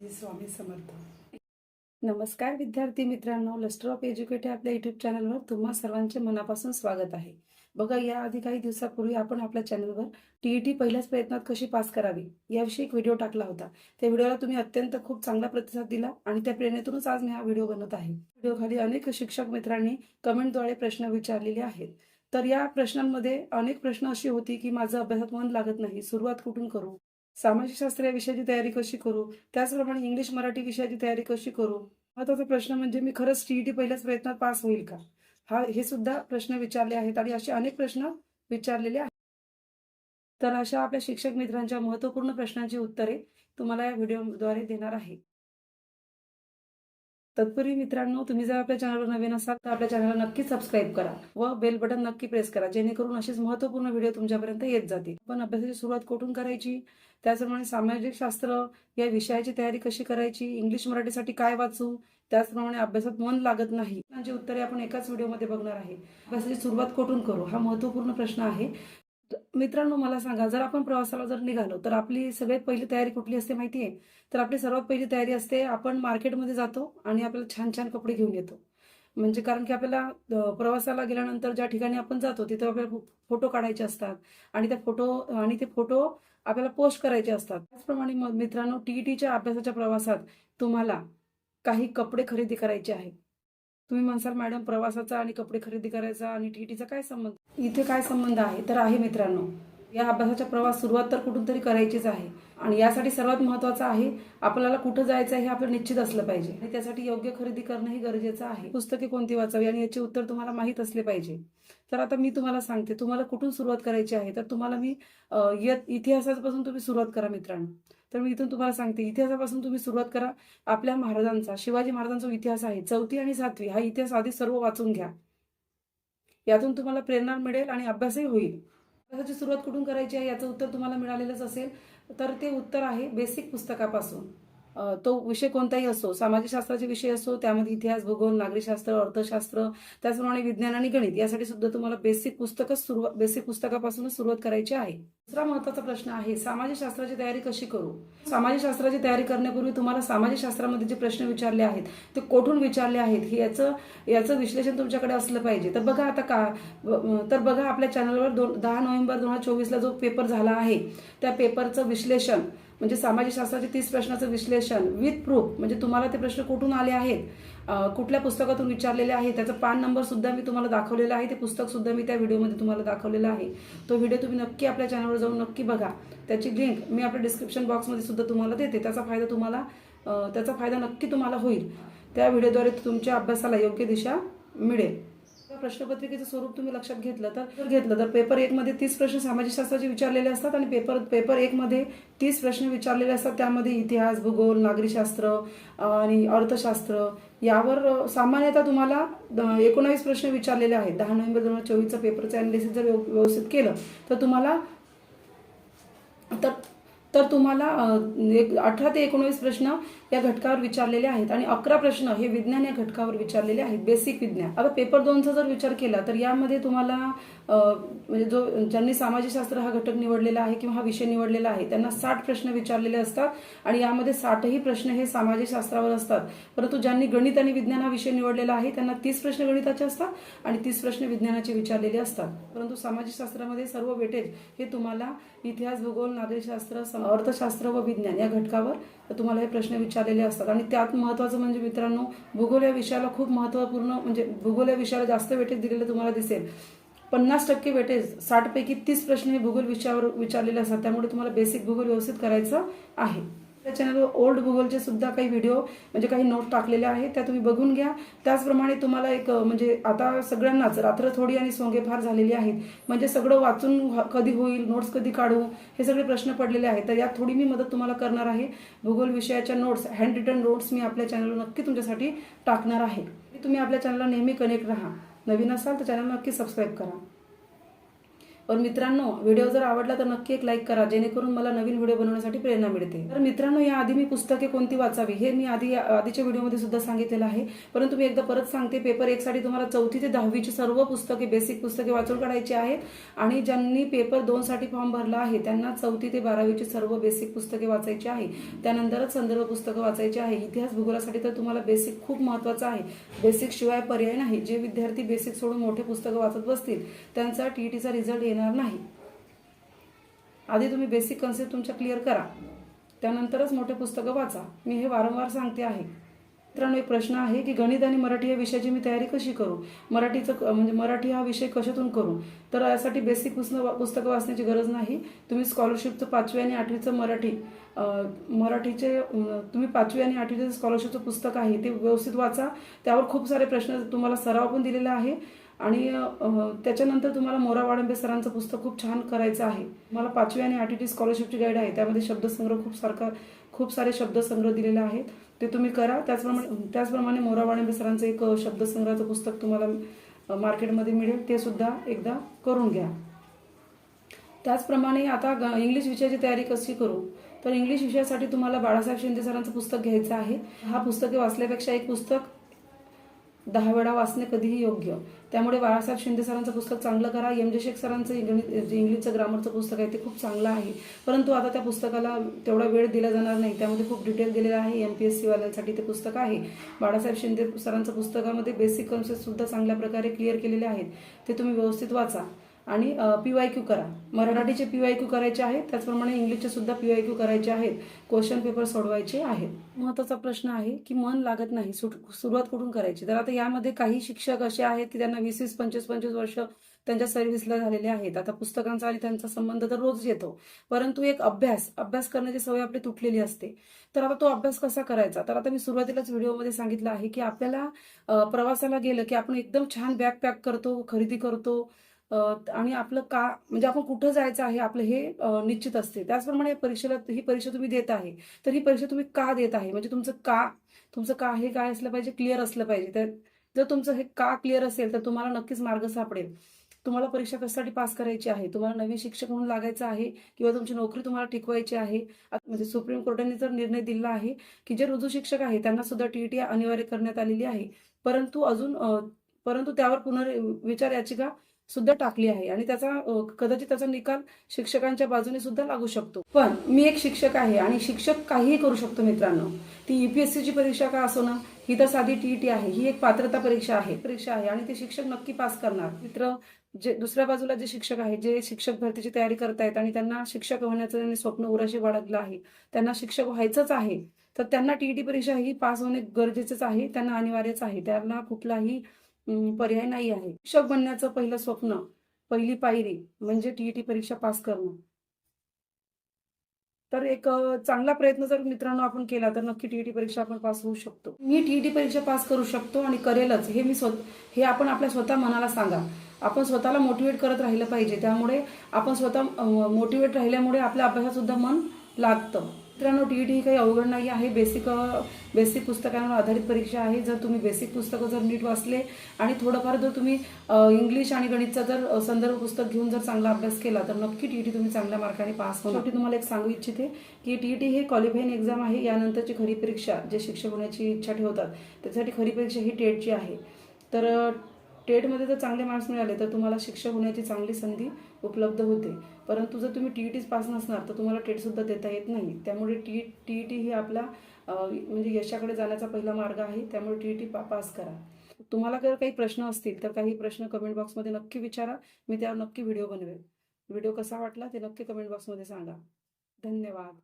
स्वामी समर्थ. नमस्कार विद्यार्थी मित्रांनो लस्टर ऑफ एज्युकेटर आपल्या युट्यूब चॅनलवर तुम्हा सर्वांचे मनापासून स्वागत आहे. बघा या आधी काही दिवसापूर्वी आपण आपल्या चॅनलवर टीईटी पहिल्याच प्रयत्नात कशी पास करावी याविषयी एक व्हिडिओ टाकला होता. त्या व्हिडिओला तुम्ही अत्यंत खूप चांगला प्रतिसाद दिला आणि त्या प्रेरणेतूनच आज मी हा व्हिडिओ बनवत आहे. व्हिडिओ खाली अनेक शिक्षक मित्रांनी कमेंटद्वारे प्रश्न विचारलेले आहेत. तर या प्रश्नांमध्ये अनेक प्रश्न अशी होती की माझं अभ्यासात मन लागत नाही सुरुवात कुठून करू? सामाजिकशास्त्र या विषयाची तयारी कशी करू? त्याचप्रमाणे इंग्लिश मराठी विषयाची तयारी कशी करू? महत्त्वाचा प्रश्न म्हणजे मी खरंच टीईटी पहिल्याच प्रयत्नात पास होईल का? हा हे सुद्धा प्रश्न विचारले आहेत आणि असे अनेक प्रश्न विचारलेले आहेत. तर अशा आपल्या शिक्षक मित्रांच्या महत्त्वपूर्ण प्रश्नांची उत्तरे तुम्हाला या व्हिडिओद्वारे देणार आहे. तत्पूर्वी मित्रांनो तुम्ही जर आपल्या चॅनलवर नवीन असाल तर आपल्या चॅनलला नक्की सबस्क्राईब करा व बेल बटन नक्की प्रेस करा जेणेकरून असेच महत्त्वपूर्ण व्हिडिओ तुमच्यापर्यंत येत जातील. पण अभ्यासाची सुरुवात कुठून करायची? त्याचप्रमाणे सामाजिक शास्त्र या विषयाची तयारी कशी करायची? इंग्लिश मराठीसाठी काय वाचू? त्याचप्रमाणे अभ्यासात मन लागत नाही. उत्तरे आपण एकाच व्हिडिओमध्ये बघणार आहे. अभ्यासाची सुरुवात कुठून करू? हा महत्त्वपूर्ण प्रश्न आहे. मित्रांनो मला सांगा जर आपण प्रवासाला जर निघालो तर आपली सगळ्यात पहिली तयारी कुठली असते माहिती आहे तर आपली सर्वात पहिली तयारी असते आपण मार्केटमध्ये जातो आणि आपल्याला छान छान कपडे घेऊन येतो. म्हणजे कारण की आपल्याला प्रवासाला गेल्यानंतर ज्या ठिकाणी आपण जातो तिथं आपल्याला फोटो काढायचे असतात आणि त्या फोटो आणि ते फोटो आपल्याला पोस्ट करायचे असतात. त्याचप्रमाणे मित्रांनो टीईटीच्या अभ्यासाच्या प्रवासात तुम्हाला काही कपडे खरेदी करायचे आहेत. तुम्ही म्हणसाल मॅडम प्रवासाचा आणि कपडे खरेदी करायचा आणि टीईटीचा काय संबंध? इथे काय संबंध आहे? तर आहे मित्रांनो या अभ्यासाचा प्रवास सुरुवात तर कुठून तरी करायचीच आहे. आणि यासाठी सर्वात महत्वाचं आहे आपल्याला कुठं जायचं आहे हे आपलं निश्चित असलं पाहिजे. आणि त्यासाठी योग्य खरेदी करणंही गरजेचं आहे. पुस्तके कोणती वाचावी आणि याचे उत्तर तुम्हाला माहीत असले पाहिजे. तर आता मी तुम्हाला सांगते तुम्हाला कुठून सुरुवात करायची आहे? तर तुम्हाला मी य- इतिहासापासून तुम्ही सुरुवात करा मित्रांनो. तर मी इथून तुम्हाला सांगते इतिहासापासून तुम्ही सुरुवात करा. आपल्या महाराजांचा शिवाजी महाराजांचा इतिहास आहे. चौथी आणि सातवी हा इतिहास आधी सर्व वाचून घ्या. यातून तुम्हाला प्रेरणा मिळेल आणि अभ्यासही होईल. अभ्यासाची सुरुवात कुठून करायची आहे? याचं उत्तर तुम्हाला मिळालेलंच असेल. तर ते उत्तर आहे बेसिक पुस्तकापासून. तो विषय कोणताही असो सामाजिकशास्त्राचे विषय असो त्यामध्ये इतिहास भूगोल नागरिकशास्त्र अर्थशास्त्र त्याचप्रमाणे विज्ञान आणि गणित यासाठी सुद्धा तुम्हाला बेसिक पुस्तकच सुरुवात बेसिक पुस्तकापासूनच सुरुवात करायची आहे. दुसरा महत्त्वाचा प्रश्न आहे सामाजिकशास्त्राची तयारी कशी करू? सामाजिकशास्त्राची तयारी करण्यापूर्वी तुम्हाला सामाजिकशास्त्रामध्ये जे प्रश्न विचारले आहेत ते कोठून विचारले आहेत हे याचं याचं विश्लेषण तुमच्याकडे असलं पाहिजे. तर बघा आता का तर बघा आपल्या चॅनलवर दोन दहा नोव्हेंबर दोन हजार चोवीसला जो पेपर झाला आहे त्या पेपरचं विश्लेषण म्हणजे सामाजिक शास्त्राचे तीस प्रश्नाचं विश्लेषण विथ प्रूफ म्हणजे तुम्हाला ते प्रश्न कुठून आले आहेत? कुठल्या पुस्तकातून विचारलेले आहे त्याचा पान नंबर सुद्धा मी तुम्हाला दाखवलेला आहे. ते पुस्तक सुद्धा मी त्या व्हिडिओमध्ये तुम्हाला दाखवलेलं आहे. तो व्हिडिओ तुम्ही नक्की आपल्या चॅनलवर जाऊन नक्की बघा. त्याची लिंक मी आपल्या डिस्क्रिप्शन बॉक्समध्ये सुद्धा तुम्हाला देते. त्याचा फायदा तुम्हाला त्याचा फायदा नक्की तुम्हाला होईल. त्या व्हिडिओद्वारे तुमच्या अभ्यासाला योग्य दिशा मिळेल. प्रश्नपत्रिकेचं स्वरूप तुम्ही लक्षात घेतलं तर घेतलं तर पेपर एक मध्ये तीस प्रश्न सामाजिकशास्त्राचे विचारलेले असतात आणि पेपर पेपर एक मध्ये तीस प्रश्न विचारलेले असतात. त्यामध्ये इतिहास भूगोल नागरिकशास्त्र आणि अर्थशास्त्र यावर सामान्यतः तुम्हाला एकोणावीस प्रश्न विचारलेले आहेत. दहा नोव्हेंबर दोन हजार चोवीसचा पेपरचं अनालिसिस जर व्यव- व्यवस्थित केलं तर तुम्हाला तर तर तुम्हाला एक अठरा ते एकोणवीस प्रश्न या घटकावर विचारलेले आहेत आणि अकरा प्रश्न हे विज्ञान या घटकावर विचारलेले आहेत बेसिक विज्ञान. आता पेपर दोनचा जर विचार केला तर यामध्ये तुम्हाला म्हणजे जो ज्यांनी सामाजिकशास्त्र हा घटक निवडलेला आहे किंवा हा विषय निवडलेला आहे त्यांना साठ प्रश्न विचारलेले असतात आणि यामध्ये साठही प्रश्न हे सामाजिक शास्त्रावर असतात. परंतु ज्यांनी गणित आणि विज्ञान हा विषय निवडलेला आहे त्यांना तीस प्रश्न गणिताचे असतात आणि तीस प्रश्न विज्ञानाचे विचारलेले असतात. परंतु सामाजिक शास्त्रामध्ये सर्व वेटेज हे तुम्हाला इतिहास भूगोल नागरिकशास्त्र अर्थशास्त्र व विज्ञान या घटकावर तुम्हाला हे प्रश्न विचारलेले असतात. आणि त्यात महत्त्वाचं म्हणजे मित्रांनो भूगोल या विषयाला खूप महत्त्वपूर्ण म्हणजे भूगोल या विषयाला जास्त वेटेज दिलेलं तुम्हाला दिसेल. पन्नास टक्के वेटेज साठपैकी तीस प्रश्न हे भूगोल विषयावर विचारलेले असतात. त्यामुळे तुम्हाला बेसिक भूगोल व्यवस्थित करायचं आहे. त्या चॅनलवर ओल्ड गुगलचे सुद्धा काही व्हिडिओ म्हणजे काही नोट टाकलेले आहेत त्या तुम्ही बघून घ्या. त्याचप्रमाणे तुम्हाला एक म्हणजे आता सगळ्यांनाच रात्र थोडी आणि सोंगे फार झालेली आहेत. म्हणजे सगळं वाचून कधी होईल नोट्स कधी काढू हे सगळे प्रश्न पडलेले आहेत. तर यात थोडी मी मदत तुम्हाला करणार आहे. भूगोल विषयाच्या नोट्स हँड रिटन नोट्स मी आपल्या चॅनलवर नक्की तुमच्यासाठी टाकणार आहे. तुम्ही आपल्या चॅनलला नेहमी कनेक्ट राहा. नवीन असाल तर चॅनल नक्की सबस्क्राईब करा. पण मित्रांनो व्हिडिओ जर आवडला तर नक्की एक लाईक करा जेणेकरून मला नवीन व्हिडिओ बनवण्यासाठी प्रेरणा मिळते. तर मित्रांनो या आधी मी पुस्तके कोणती वाचावी हे मी आधी आधीच्या व्हिडिओमध्ये सुद्धा सांगितलेलं आहे. परंतु मी एकदा परत सांगते पेपर एक साठी तुम्हाला चौथी ते दहावीची सर्व पुस्तके बेसिक पुस्तके वाचून काढायची आहेत. आणि ज्यांनी पेपर दोन साठी फॉर्म भरला आहे त्यांना चौथी ते बारावीची सर्व बेसिक पुस्तके वाचायची आहे. त्यानंतरच संदर्भ पुस्तकं वाचायची आहे. इतिहास भूगोलासाठी तर तुम्हाला बेसिक खूप महत्त्वाचं आहे. बेसिक शिवाय पर्याय नाही. जे विद्यार्थी बेसिक सोडून मोठे पुस्तकं वाचत बसतील त्यांचा टीईटीचा रिझल्ट येणार नाही. आधी तुम्ही बेसिक कन्सेप्ट तुमच्या क्लिअर करा. त्यानंतरच मोठे पुस्तकं वाचा. मी हे वारंवार सांगते आहे. मित्रांनो एक प्रश्न आहे की गणित आणि मराठी या विषयाची मी तयारी कशी करू? मराठीचं म्हणजे मराठी हा विषय कशातून करू? तर यासाठी बेसिक पुस्तकं पुस्तकं वाचण्याची गरज नाही. तुम्ही स्कॉलरशिपचं पाचवी आणि आठवीचं मराठी मराठीचे तुम्ही पाचवी आणि आठवीचं स्कॉलरशिपचं पुस्तक आहे ते व्यवस्थित वाचा. त्यावर खूप सारे प्रश्न तुम्हाला सराव पण दिलेला आहे. आणि त्याच्यानंतर तुम्हाला मोरा वाडंबे सरांचं पुस्तक खूप छान करायचं आहे. मला पाचवी आणि आठवीची स्कॉलरशिपची गाईड आहे. त्यामध्ये शब्दसंग्रह खूप सारखा खूप सारे शब्दसंग्रह दिलेले आहेत. ते तुम्ही करा. त्याचप्रमाणे त्याचप्रमाणे मोरा वाडंबे सरांचं एक शब्दसंग्रहाचं पुस्तक तुम्हाला मार्केटमध्ये मिळेल. ते सुद्धा एकदा करून घ्या. त्याचप्रमाणे आता इंग्लिश विषयाची तयारी कशी करू? तर इंग्लिश विषयासाठी तुम्हाला बाळासाहेब शिंदे सरांचं पुस्तक घ्यायचं आहे. हा पुस्तके वाचल्यापेक्षा एक पुस्तक दहा वेळा वाचणे कधीही योग्य. त्यामुळे बाळासाहेब शिंदे सरांचं पुस्तक चांगलं करा. एम जे शेख सरांचं इंग्लिश जे इंग्लिशचं ग्रामरचं पुस्तक आहे ते खूप चांगलं आहे. परंतु आता त्या पुस्तकाला तेवढा वेळ दिला जाणार नाही. त्यामध्ये खूप डिटेल दिलेलं आहे. एम पी एस सीवाल्यांसाठी ते पुस्तक आहे. बाळासाहेब शिंदे सरांचं पुस्तकामध्ये बेसिक कन्सेप्टसुद्धा चांगल्या प्रकारे क्लिअर केलेले आहेत. ते तुम्ही व्यवस्थित वाचा. आणि पी वाय क्यू करा. मराठीचे पी वाय क्यू करायचे आहेत त्याचप्रमाणे इंग्लिशचे सुद्धा पी वाय क्यू करायचे आहेत क्वेश्चन पेपर सोडवायचे आहेत. महत्त्वाचा प्रश्न आहे की मन लागत नाही सुट सुरुवात कुठून करायची? तर आता यामध्ये काही शिक्षक असे आहेत की त्यांना वीस वीस पंचवीस पंचवीस वर्ष त्यांच्या सर्व्हिसला झालेले आहेत. आता पुस्तकांचा आणि त्यांचा संबंध तर रोज येतो. परंतु एक अभ्यास अभ्यास करण्याची सवय आपली तुटलेली असते. तर आता तो अभ्यास कसा करायचा? तर आता मी सुरुवातीलाच व्हिडिओमध्ये सांगितलं आहे की आपल्याला प्रवासाला गेलं की आपण एकदम छान बॅग पॅक करतो खरेदी करतो आणि आपलं का म्हणजे आपण कुठं जायचं आहे आपलं हे निश्चित असते. त्याचप्रमाणे या परीक्षेला ही परीक्षा तुम्ही देत आहे तर ही परीक्षा तुम्ही का देत आहे? म्हणजे तुमचं का तुमचं का हे काय असलं पाहिजे क्लिअर असलं पाहिजे. तर जर तुमचं हे का क्लिअर असेल तर तुम्हाला नक्कीच मार्ग सापडेल. तुम्हाला परीक्षा कशासाठी पास करायची आहे? तुम्हाला नवीन शिक्षक म्हणून लागायचं आहे किंवा तुमची नोकरी तुम्हाला टिकवायची आहे? म्हणजे सुप्रीम कोर्टाने जर निर्णय दिला आहे की जे रुजू शिक्षक आहे त्यांना सुद्धा टीईटी अनिवार्य करण्यात आलेली आहे. परंतु अजून परंतु त्यावर पुनर्विचार याचिका सुद्धा टाकली आहे. आणि त्याचा कदाचित त्याचा निकाल शिक्षकांच्या बाजूने सुद्धा लागू शकतो. पण मी एक शिक्षक आहे आणि शिक्षक काहीही करू शकतो मित्रांनो. ती UPSC ची परीक्षा का असो ना ही तर साधी टीईटी आहे. ही एक पात्रता परीक्षा आहे. परीक्षा आहे आणि ते शिक्षक नक्की पास करणार. मित्र जे दुसऱ्या बाजूला जे शिक्षक आहेत जे शिक्षक भरतीची तयारी करतायत आणि त्यांना शिक्षक होण्याचं त्यांनी स्वप्न उराशी बाळगलं आहे त्यांना शिक्षक व्हायचंच आहे तर त्यांना टीईटी परीक्षा ही पास होणे गरजेचंच आहे त्यांना अनिवार्यच आहे. त्यांना कुठलाही पर्याय नाही आहे. शिक्षक बनण्याचं पहिलं स्वप्न पहिली पायरी म्हणजे टीईटी परीक्षा पास करणं. तर एक चांगला प्रयत्न जर मित्रांनो आपण केला तर नक्की टीईटी परीक्षा आपण पास होऊ शकतो. मी टीईटी परीक्षा पास करू शकतो आणि करेलच. हे मी स्वत हे आपण आपल्या स्वतः मनाला सांगा. आपण स्वतःला मोटिवेट करत राहिलं पाहिजे. त्यामुळे आपण स्वतः मोटिवेट राहिल्यामुळे आपल्या अभ्यासात सुद्धा मन लागतं. मित्रांनो टीईटी ही काही अवघड नाही आहे. बेसिक बेसिक पुस्तकांवर आधारित परीक्षा आहे. जर तुम्ही बेसिक पुस्तकं जर नीट वाचले आणि थोडंफार जर तुम्ही इंग्लिश आणि गणितचा जर संदर्भ पुस्तक घेऊन जर चांगला अभ्यास केला तर नक्की टीईटी तुम्ही चांगल्या मार्काने पास होणार शेवटी तुम्हाला एक सांगू इच्छिते की टीईटी हे क्वालिफाईंग एक्झाम आहे. यानंतरची खरी परीक्षा जे शिक्षक होण्याची इच्छा ठेवतात त्याच्यासाठी खरी परीक्षा ही टेटची आहे. तर टेटमध्ये जर चांगले मार्क्स मिळाले तर तुम्हाला शिक्षक होण्याची चांगली संधी उपलब्ध होते. परंतु जर तुम्ही टी ई टीच पास नसणार तर तुम्हाला टेटसुद्धा देता येत नाही. त्यामुळे टी टी ई टी ही आपला म्हणजे यशाकडे जाण्याचा पहिला मार्ग आहे. त्यामुळे टी ई टी पा पास करा. तुम्हाला जर काही प्रश्न असतील तर काही प्रश्न कमेंट बॉक्समध्ये नक्की विचारा. मी त्यावर नक्की व्हिडिओ बनवेल. व्हिडिओ कसा वाटला ते नक्की कमेंट बॉक्समध्ये सांगा. धन्यवाद.